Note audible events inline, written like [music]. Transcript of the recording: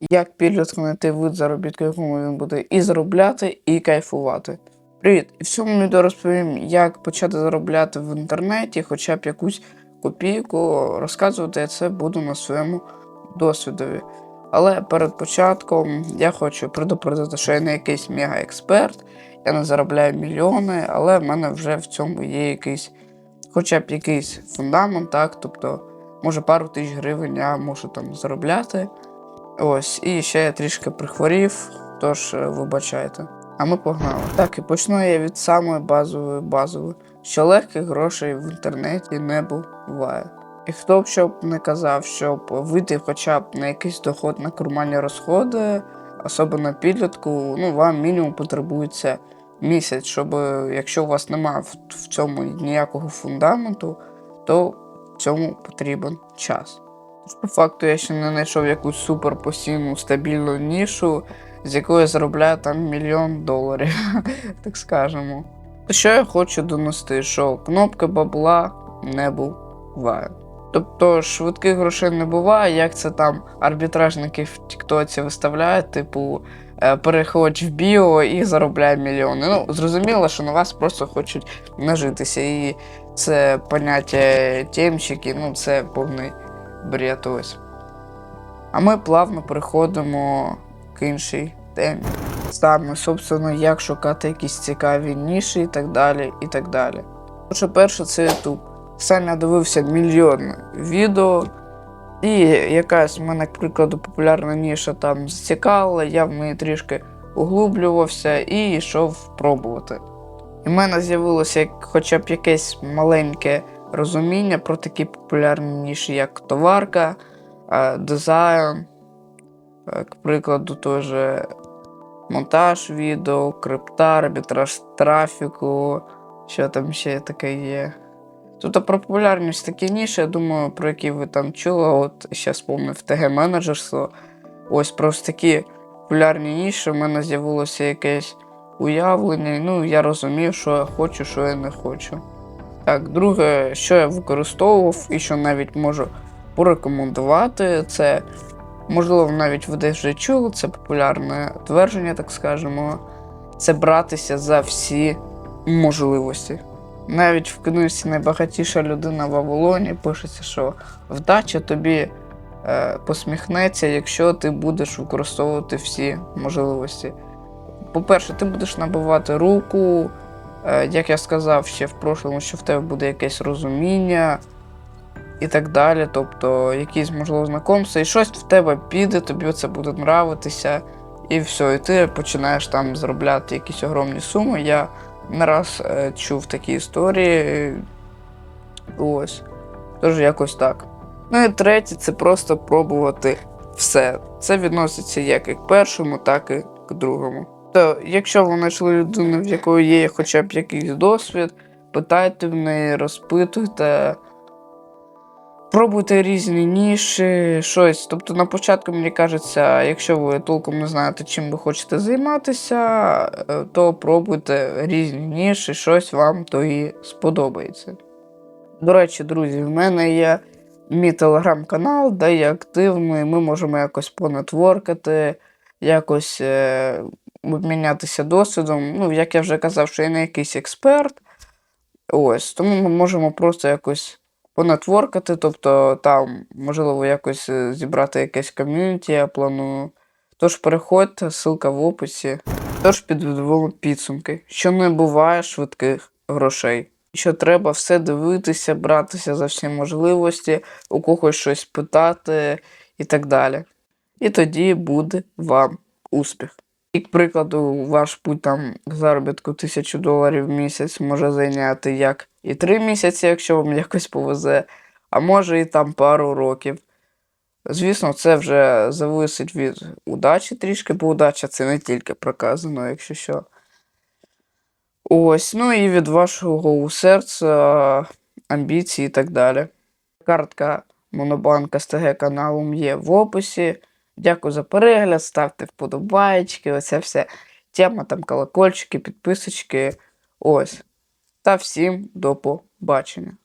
Як підлітку знайти вид заробітку, якому він буде і заробляти, і кайфувати. Привіт! І в цьому відео розповім, як почати заробляти в інтернеті, хоча б якусь копійку. Розказувати я це буду на своєму досвідові. Але перед початком я хочу предупредити, що я не якийсь мега-експерт, я не заробляю мільйони, але в мене вже в цьому є якийсь, хоча б якийсь фундамент, так, тобто, може пару тисяч гривень я можу там заробляти. Ось, і ще я трішки прихворів, тож е, вибачайте. А ми погнали. Так, і почну я від самої базової базової, що легких грошей в інтернеті не буває. І хто б щоб не казав, щоб вийти хоча б на якийсь доход на карманні розходи, особливо підлітку, ну вам мінімум потребується місяць, щоб е, якщо у вас немає в, в цьому ніякого фундаменту, то цьому потрібен час. Тож, По факту я ще не знайшов якусь супер постійну стабільну нішу, з якої я заробляю там мільйон доларів, [laughs] так скажемо. Що я хочу донести, що кнопки бабла не буває. Тобто швидких грошей не буває, як це там арбітражники в Тіктоці виставляють, типу, е, переходь в біо і заробляй мільйони. Ну, зрозуміло, що на вас просто хочуть нажитися. І це поняття тємчики, ну це повний бред. А ми плавно переходимо к іншій темі. Саме, собственно, як шукати якісь цікаві ніші і так далі. і так далі. Отже, перше, це YouTube. Сам я дивився мільйон відео, і якась в мене, к прикладу, популярна ніша там зацікавила, я в неї трішки углублювався і йшов пробувати. І в мене з'явилося хоча б якесь маленьке розуміння про такі популярні ніші, як товарка, е, дизайн, е, к прикладу, теж монтаж відео, крипта, арбітраж трафіку, що там ще таке є. Тобто про популярність такі ніші, я думаю, про які ви там чули, от ще спомнив ТГ менеджерство. Ось просто такі популярні ніші, в мене з'явилося якесь уявлення. Ну, я розумів, що я хочу, що я не хочу. Так, друге, що я використовував і що навіть можу порекомендувати, це, можливо, навіть ви десь вже чули, це популярне твердження, так скажемо. Це братися за всі можливості. Навіть в книжці найбагатіша людина в Авалоні пишеться, що вдача тобі е, посміхнеться, якщо ти будеш використовувати всі можливості. По-перше, ти будеш набивати руку, як я сказав ще в прошлому, що в тебе буде якесь розуміння і так далі. Тобто якісь, можливо, знакомства, і щось в тебе піде, тобі це буде нравитися, і все, і ти починаєш там заробляти якісь огромні суми. Я не раз е, чув такі історії. Ось. Тож якось так. Ну і третє, це просто пробувати все. Це відноситься як і к першому, так і к другому. То, якщо ви знайшли людину, в якої є хоча б якийсь досвід, питайте в неї, розпитуйте, пробуйте різні ніші, щось. Тобто на початку, мені кажеться, якщо ви толком не знаєте, чим ви хочете займатися, е, то пробуйте різні ніші, щось вам то і сподобається. До речі, друзі, в мене є мій телеграм-канал, де я активний, ми можемо якось понетворкати, якось е, обмінятися досвідом. Ну, як я вже казав, що я не якийсь експерт. Ось, тому ми можемо просто якось понетворкати, тобто там, можливо, якось е, зібрати якесь ком'юніті, я планую. Тож переходьте, ссылка в описі. Тож підведемо підсумки, що не буває швидких грошей. Що треба все дивитися, братися за всі можливості, у когось щось питати і так далі. І тоді буде вам успіх. І, к прикладу, ваш путь там заробітку 1000 доларів в місяць може зайняти як і 3 місяці, якщо вам якось повезе, а може і там пару років. Звісно, це вже зависить від удачі трішки, бо удача це не тільки проказано, якщо що. Ось, ну і від вашого серця, амбіцій і так далі. Картка Монобанка з ТГ каналом є в описі. Дякую за перегляд, ставте вподобайки, оця вся тема, там колокольчики, підписочки. Ось. Та всім до побачення.